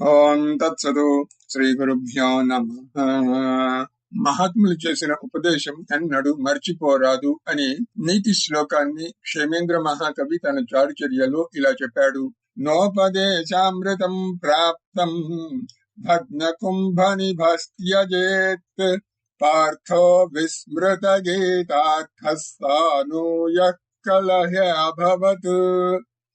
ఓం తత్సదు శ్రీ గురుభ్యో నమ. మహాత్ములు చేసిన ఉపదేశం ఎన్నడు మర్చిపోరాదు అని నీతి శ్లోకాన్ని క్షేమేంద్ర మహాకవి తన చారుచర్యలో ఇలా చెప్పాడు. నోపదేశామృతం ప్రాప్తం భగ్న కుంభ నిభస్త్యజేత్ పార్థో విస్మృత గీతార్థస్థానూయ కలహ అభవత్.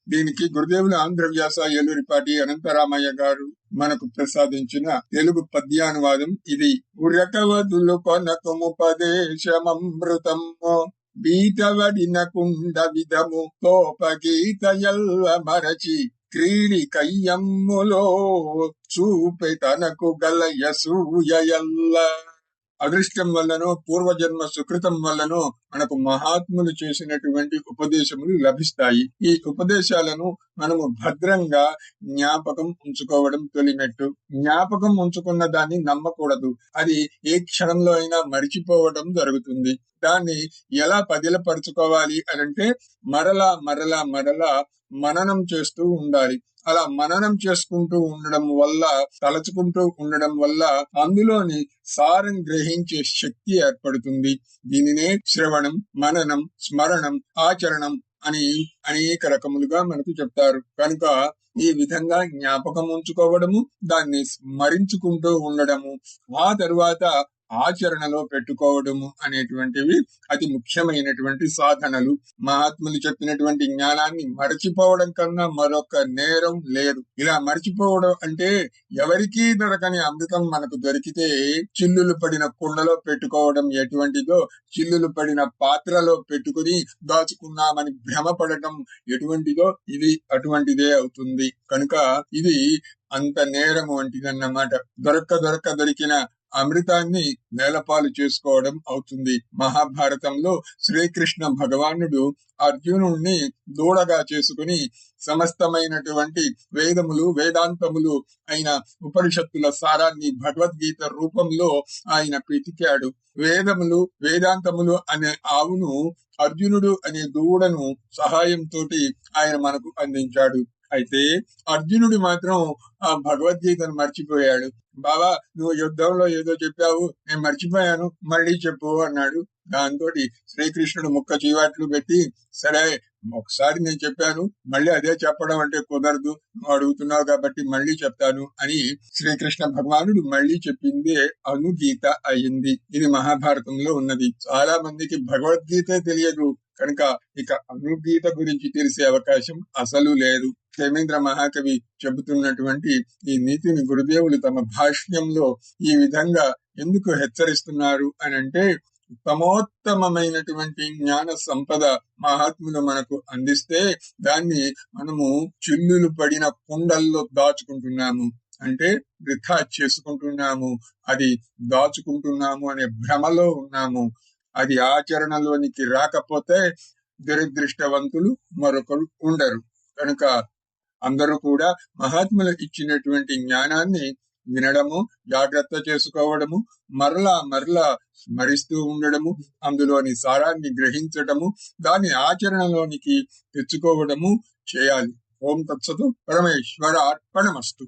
దీనికి గురుదేవుల ఆంధ్ర వ్యాస ఏలూరిపాటి అనంతరామయ్య గారు మనకు ప్రసాదించిన తెలుగు పద్యానువాదం ఇది. ఉరకవదులు కొనకముపదేశమృతము బీటవడిన కుండ విధము తోపగీతయల్ల మరచి క్రీడి కయ్యమ్ములో చూపె తనకు గల సూయయల్ల. అదృష్టం వల్లనో పూర్వజన్మ సుకృతం వల్లనో మనకు మహాత్ములు చేసినటువంటి ఉపదేశములు లభిస్తాయి. ఈ ఉపదేశాలను మనము భద్రంగా జ్ఞాపకం ఉంచుకోవడం తొలిమెట్టు. జ్ఞాపకం ఉంచుకున్న దాన్ని నమ్మకూడదు. అది ఏ క్షణంలో అయినా మరిచిపోవడం జరుగుతుంది. దాన్ని ఎలా పదిలపరుచుకోవాలి అనంటే మరలా మరలా మరలా మననం చేస్తూ ఉండాలి. అలా మననం చేసుకుంటూ ఉండడం వల్ల తలచుకుంటూ ఉండడం వల్ల అందులోని సారం గ్రహించే శక్తి ఏర్పడుతుంది. దీనినే శ్రవణం మననం స్మరణం ఆచరణం అని అనేక రకములుగా మనకు చెప్తారు. కనుక ఈ విధంగా జ్ఞాపకం ఉంచుకోవడము దాన్ని స్మరించుకుంటూ ఉండడము ఆ తరువాత ఆచరణలో పెట్టుకోవడము అనేటువంటివి అతి ముఖ్యమైనటువంటి సాధనలు. మహాత్ములు చెప్పినటువంటి జ్ఞానాన్ని మరచిపోవడం కన్నా మరొక నేరం లేదు. ఇలా మరచిపోవడం అంటే ఎవరికీ దొరకని అమృతం మనకు దొరికితే చిల్లులు పడిన కుండలో పెట్టుకోవడం ఎటువంటిదో చిల్లులు పడిన పాత్రలో పెట్టుకుని దాచుకున్నామని భ్రమపడటం ఎటువంటిదో ఇది అటువంటిదే అవుతుంది. కనుక ఇది అంత నేరం వంటిదన్నమాట. దొరక్క దొరక్క దొరికిన అమృతాన్ని నేలపాలు చేసుకోవడం అవుతుంది. మహాభారతంలో శ్రీకృష్ణ భగవానుడు అర్జునుణ్ణి దూడగా చేసుకుని సమస్తమైనటువంటి వేదములు వేదాంతములు అయిన ఉపనిషత్తుల సారాన్ని భగవద్గీత రూపంలో ఆయన పితికాడు. వేదములు వేదాంతములు అనే ఆవును అర్జునుడు అనే దూడను సహాయంతో ఆయన మనకు అందించాడు. అయితే అర్జునుడు మాత్రం ఆ భగవద్గీతను మర్చిపోయాడు. బాబా నువ్వు యుద్ధంలో ఏదో చెప్పావు నేను మర్చిపోయాను మళ్ళీ చెప్పు అన్నాడు. దాంతో శ్రీకృష్ణుడు ముక్క చీవాట్లు పెట్టి సరే ఒకసారి నేను చెప్పాను మళ్ళీ అదే చెప్పడం అంటే కుదరదు నువ్వు అడుగుతున్నావు కాబట్టి మళ్ళీ చెప్తాను అని శ్రీకృష్ణ భగవానుడు మళ్ళీ చెప్పిందే అనుగీత అయింది. ఇది మహాభారతంలో ఉన్నది. చాలా మందికి భగవద్గీత తెలియదు. కనుక ఇక అనుగీత గురించి తెలిసే అవకాశం అసలు లేదు. క్షేమేంద్ర మహాకవి చెబుతున్నటువంటి ఈ నీతిని గురుదేవులు తమ భాష్యంలో ఈ విధంగా ఎందుకు హెచ్చరిస్తున్నారు అని అంటే తమోత్తమైనటువంటి జ్ఞాన సంపద మహాత్ములు మనకు అందిస్తే దాన్ని మనము చిల్లులు పడిన కుండల్లో దాచుకుంటున్నాము. అంటే వృథా చేసుకుంటున్నాము. అది దాచుకుంటున్నాము అనే భ్రమలో ఉన్నాము. అది ఆచరణలోనికి రాకపోతే దురదృష్టవంతులు మరొకరు ఉండరు. కనుక అందరూ కూడా మహాత్ములు ఇచ్చినటువంటి జ్ఞానాన్ని వినడము జాగ్రత్త చేసుకోవడము మరలా మరలా స్మరిస్తూ ఉండడము అందులోని సారాన్ని గ్రహించడము దాని ఆచరణలోనికి తెచ్చుకోవడము చేయాలి. ఓం తత్సతు పరమేశ్వర అర్పణమస్తు